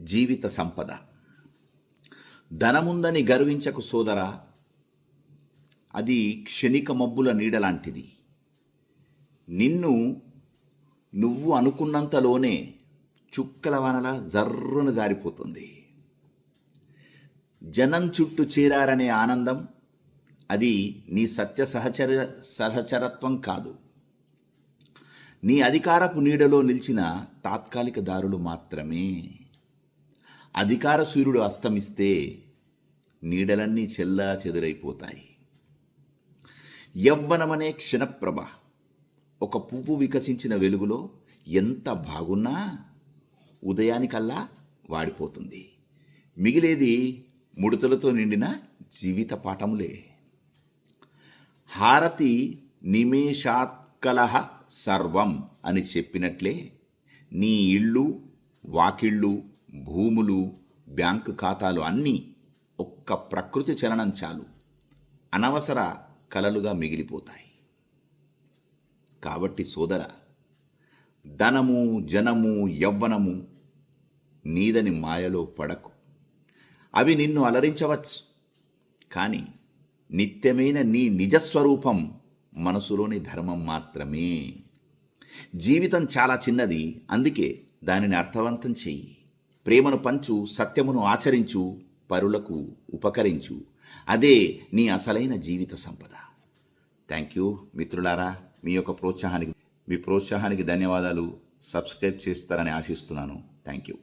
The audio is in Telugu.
జీవిత సంపద. ధనముందని గర్వించకు సోదరా అది క్షణిక మబ్బుల నీడలాంటిది. నిన్ను నువ్వు అనుకున్నంతలోనే చుక్కల వనల జర్రున జారిపోతుంది. జనం చుట్టూ చేరారనే ఆనందం అది నీ సత్య సహచర సహచరత్వం కాదు. నీ అధికారపు నీడలో నిలిచిన తాత్కాలిక దారులు మాత్రమే. అధికార సూర్యుడు అస్తమిస్తే నీడలన్నీ చెల్లా చెదురైపోతాయి. యవ్వనమనే క్షణప్రభ ఒక పువ్వు వికసించిన వెలుగులో ఎంత బాగున్నా ఉదయానికల్లా వాడిపోతుంది. మిగిలేది ముడతలతో నిండిన జీవిత పాఠములే. హారతి నిమేషాత్కలహ సర్వం అని చెప్పినట్లే నీ ఇళ్ళు వాకిళ్ళు భూములు బ్యాంకు ఖాతాలు అన్నీ ఒక్క ప్రకృతి చలనం చాలు. అనవసర కలలుగా మిగిలిపోతాయి. కాబట్టి సోదర ధనము జనము యవ్వనము నీదని మాయలో పడకు. అవి నిన్ను అలరించవచ్చు. కానీ నిత్యమైన నీ నిజస్వరూపం మనసులోని ధర్మం మాత్రమే. జీవితం చాలా చిన్నది అందుకే దానిని అర్థవంతం చెయ్యి. ప్రేమను పంచు సత్యమును ఆచరించు పరులకు ఉపకరించు. అదే నీ అసలైన జీవిత సంపద. థ్యాంక్ యూ మిత్రులారా. మీ యొక్క ప్రోత్సాహానికి మీ ప్రోత్సాహానికి ధన్యవాదాలు. సబ్స్క్రైబ్ చేస్తారని ఆశిస్తున్నాను. Thank you